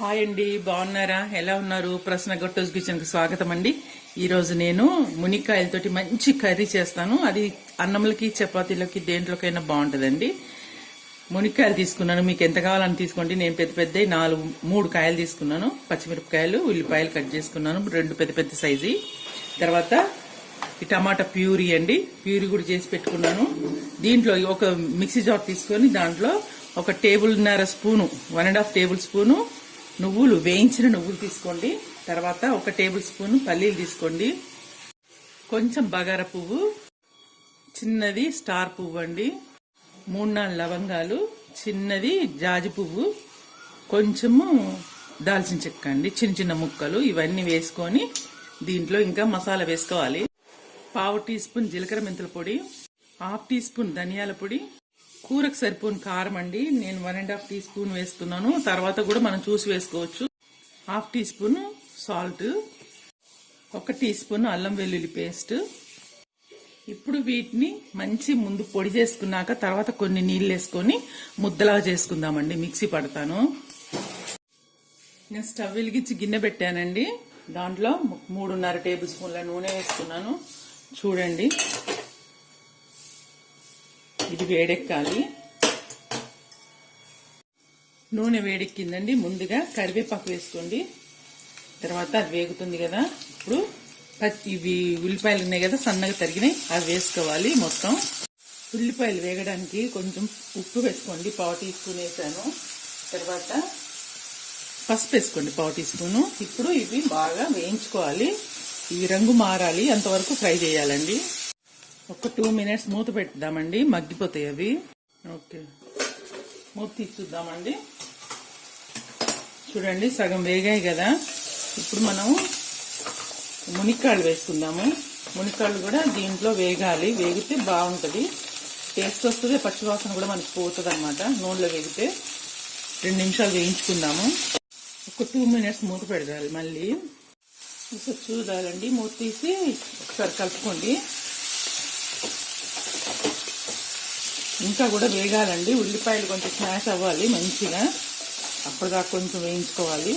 Hi అండి బాగున్నారా? ఎలా ఉన్నారు? ప్రశ్న గొట్టోస్ కిచెన్కి స్వాగతం అండి ఈరోజు నేను మునిక్కాయలతోటి మంచి కర్రీ చేస్తాను. అది అన్నంలకి చపాతీలకి దేంట్లోకైనా బాగుంటుందండి. మునిక్కాయలు తీసుకున్నాను. మీకు ఎంత కావాలని తీసుకోండి. నేను పెద్ద పెద్ద నాలుగు మూడు కాయలు తీసుకున్నాను. పచ్చిమిరపకాయలు ఉల్లిపాయలు కట్ చేసుకున్నాను. రెండు పెద్ద పెద్ద సైజు. తర్వాత ఈ టమాటా ప్యూరీ అండి. ప్యూరీ కూడా చేసి పెట్టుకున్నాను. దీంట్లో ఒక మిక్సీ జార్ తీసుకొని దాంట్లో ఒక టేబుల్న్నర spoon one and half tablespoon నువ్వులు వేయించిన నువ్వులు తీసుకోండి. తర్వాత ఒక టేబుల్ స్పూన్ పల్లీలు తీసుకోండి. కొంచెం బగార పువ్వు చిన్నది స్టార్ పువ్వు అండి. మూడు నాలుగు లవంగాలు చిన్నది జాజి పువ్వు కొంచెము దాల్చిన చెక్క అండి. చిన్న చిన్న ముక్కలు ఇవన్నీ వేసుకొని దీంట్లో ఇంకా మసాలా వేసుకోవాలి. పావు టీ స్పూన్ జీలకర్ర మెంతుల పొడి హాఫ్ టీ స్పూన్ ధనియాల పొడి కూరకు సరిపోని కారం అండి. నేను one and half tea spoon వేస్తున్నాను. తర్వాత కూడా మనం చూసి వేసుకోవచ్చు. హాఫ్ టీ స్పూన్ సాల్ట్ ఒక టీ స్పూన్ అల్లం వెల్లుల్లి పేస్ట్ ఇప్పుడు వీటిని మంచి ముందు పొడి చేసుకున్నాక తర్వాత కొన్ని నీళ్ళు వేసుకొని ముద్దలాగా చేసుకుందామండి. మిక్సీ పడతాను. నేను స్టవ్ వెలిగించి గిన్నె పెట్టానండి. దాంట్లో మూడున్నర టేబుల్ స్పూన్ల నూనె వేసుకున్నాను. చూడండి. ఇది వేడెక్కాలి. నూనె వేడెక్కిందండి. ముందుగా కరివేపాకు వేసుకోండి. తర్వాత అది వేగుతుంది కదా. ఇప్పుడు పచ్చి ఇవి ఉల్లిపాయలు ఉన్నాయి కదా సన్నగా తరిగినాయి. అవి వేసుకోవాలి మొత్తం. ఉల్లిపాయలు వేగడానికి కొంచెం ఉప్పు వేసుకోండి. పావు టీ స్పూన్ వేసాను. తర్వాత పసుపు వేసుకోండి పావు టీ స్పూను. ఇప్పుడు ఇవి బాగా వేయించుకోవాలి. ఇవి రంగు మారాలి. అంతవరకు ఫ్రై చేయాలండి. ఒక టూ మినిట్స్ మూత పెట్టుదామండి. మగ్గిపోతాయి అవి. ఓకే. మూత తీసి చూద్దామండి చూడండి సగం వేగాయి కదా. ఇప్పుడు మనం మునిక్కాళ్ళు వేసుకుందాము. మునిక్కాళ్ళు కూడా దీంట్లో వేగాలి. వేగితే బాగుంటుంది. టేస్ట్ వస్తుంది పచ్చివాసన కూడా మనకి పోతుంది అనమాట నూనెలో వేగితే రెండు నిమిషాలు వేయించుకుందాము. ఒక టూ మినిట్స్ మూత పెడదాలి మళ్ళీ. ఒకసారి చూడాలండి. మూత తీసి ఒకసారి కలుపుకోండి. ఇంకా కూడా వేగాలండి. ఉల్లిపాయలు కొంచెం స్మాష్ అవ్వాలి మంచిగా. అప్పటిదాకా కొంచెం వేయించుకోవాలి.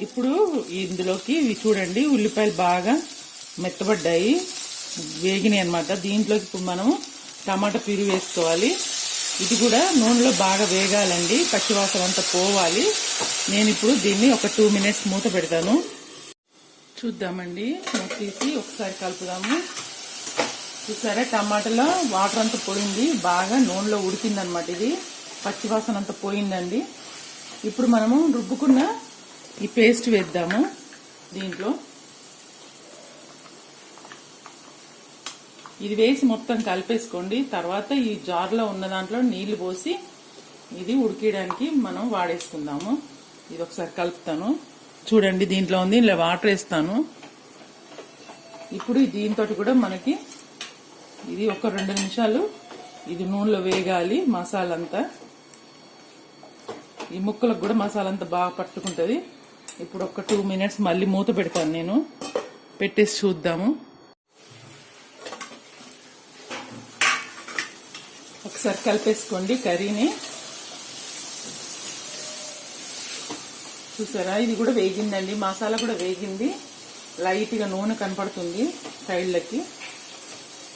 ఇప్పుడు ఇందులోకి ఇవి చూడండి ఉల్లిపాయలు బాగా మెత్తబడ్డాయి. వేగినాయి అనమాట దీంట్లోకి ఇప్పుడు మనం టమాటా పిరి వేసుకోవాలి. ఇది కూడా నూనెలో బాగా వేగాలండి. పచ్చివాసన అంతా పోవాలి. నేను ఇప్పుడు దీన్ని ఒక టూ మినిట్స్ మూత పెడతాను. చూద్దామండి. మూత తీసి ఒకసారి కలుపుదాము. చూసారా? టమాటాలో వాటర్ అంతా పోయింది. బాగా నూనెలో ఉడికిందనమాట ఇది. పచ్చివాసన అంతా పోయిందండి. ఇప్పుడు మనము రుబ్బుకున్న ఈ పేస్ట్ వేద్దాము దీంట్లో. ఇది వేసి మొత్తం కలిపేసుకోండి. తర్వాత ఈ జార్లో ఉన్న దాంట్లో నీళ్ళు పోసి ఇది ఉడికేయడానికి మనం వాడేసుకుందాము. ఇది ఒకసారి కలుపుతాను. చూడండి దీంట్లో ఉంది. ఇలా వాటర్ వేస్తాను. ఇప్పుడు దీంతో కూడా మనకి ఇది ఒక రెండు నిమిషాలు. ఇది నూనెలో వేగాలి మసాలా అంతా ఈ ముక్కలకు కూడా మసాలా అంతా బాగా పట్టుకుంటుంది. ఇప్పుడు ఒక టూ మినిట్స్ మళ్ళీ మూత పెడతాను నేను. పెట్టేసి చూద్దాము. ఒకసారి కలిపేసుకోండి కర్రీని. చూసారా? ఇది కూడా వేగిందండి. మసాలా కూడా వేగింది. లైట్గా నూనె కనపడుతుంది సైడ్లకి.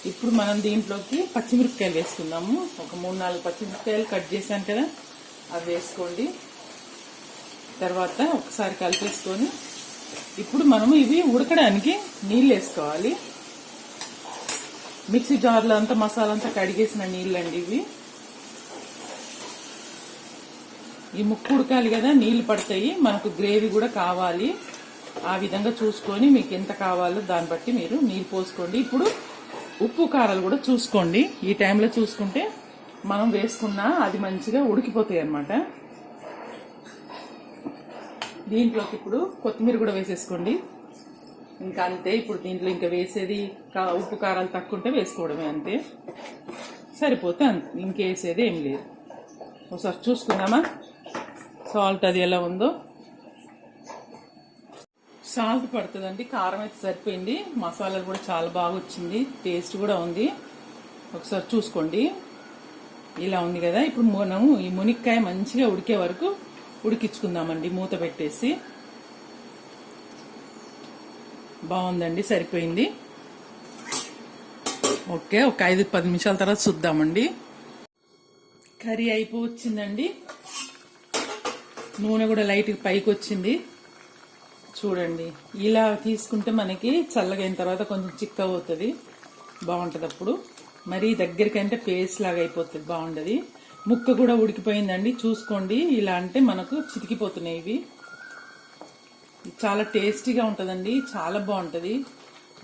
ఇప్పుడు మనం దీంట్లోకి పచ్చిమిరపకాయలు వేసుకుందాము. ఒక మూడు నాలుగు పచ్చిమిరపకాయలు కట్ చేశాను కదా అవి వేసుకోండి. తర్వాత ఒకసారి కలిపేసుకొని ఇప్పుడు మనము ఇవి ఉడకడానికి నీళ్ళు వేసుకోవాలి. మిక్సీ జార్లో అంతా మసాలా అంతా కడిగేసిన నీళ్ళండి ఇవి. ఈ ముక్కు ఉడకాలి కదా నీళ్ళు పడతాయి. మనకు గ్రేవీ కూడా కావాలి. ఆ విధంగా చూసుకొని మీకు ఎంత కావాలో దాన్ని బట్టి మీరు నీళ్ళు పోసుకోండి. ఇప్పుడు ఉప్పు కారాలు కూడా చూసుకోండి. ఈ టైంలో చూసుకుంటే మనం వేసుకున్నా అది మంచిగా ఉడికిపోతాయి అన్నమాట. దీంట్లోకి ఇప్పుడు కొత్తిమీర కూడా వేసేసుకోండి. ఇంకా అంతే ఇప్పుడు దీంట్లో ఇంకా వేసేది కా- ఉప్పు కారాలు తక్కువ ఉంటే వేసుకోవడమే అంతే. సరిపోతే అంతే ఇంకేసేది ఏం లేదు. ఒకసారి చూసుకుందామా? సాల్ట్ అది ఎలా ఉందో. సాల్ట్ పడుతుందండి కారం అయితే సరిపోయింది. మసాలాలు కూడా చాలా బాగా వచ్చింది టేస్ట్ కూడా ఉంది. ఒకసారి చూసుకోండి. ఇలా ఉంది కదా ఇప్పుడు మనము ఈ మునిక్కాయ మంచిగా ఉడికే వరకు ఉడికించుకుందామండి మూత పెట్టేసి. బాగుందండి సరిపోయింది. ఓకే ఒక ఐదు పది నిమిషాల తర్వాత చూద్దామండి. కర్రీ అయిపోవచ్చిందండి. నూనె కూడా లైట్గా పైకి వచ్చింది చూడండి. ఇలా తీసుకుంటే మనకి చల్లగైన తర్వాత కొంచెం చిక్క అవుతుంది బాగుంటుంది అప్పుడు. మరీ దగ్గరికంటే పేస్ట్ లాగా అయిపోతుంది బాగుండదు. ముక్క కూడా ఉడికిపోయిందండి. చూసుకోండి. ఇలా అంటే మనకు చితికిపోతున్నాయి ఇవి. చాలా టేస్టీగా ఉంటుందండి. చాలా బాగుంటుంది.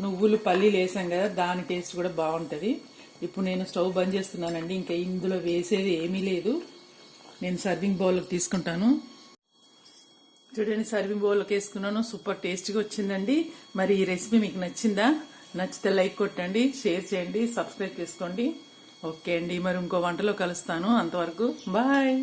నువ్వులు పల్లీలు వేసాం కదా దాని టేస్ట్ కూడా బాగుంటుంది. ఇప్పుడు నేను స్టవ్ బంద్ చేస్తున్నానండి. ఇంకా ఇందులో వేసేది ఏమీ లేదు. నేను సర్వింగ్ బౌల్కి తీసుకుంటాను. చూడండి సర్వింగ్ బౌల్కి వేసుకున్నాను. సూపర్ టేస్టీగా వచ్చిందండి. మరి ఈ రెసిపీ మీకు నచ్చిందా? నచ్చితే లైక్ కొట్టండి షేర్ చేయండి సబ్స్క్రైబ్ చేసుకోండి. ఓకే అండి మరి ఇంకో వంటలో కలుస్తాను. అంతవరకు బాయ్.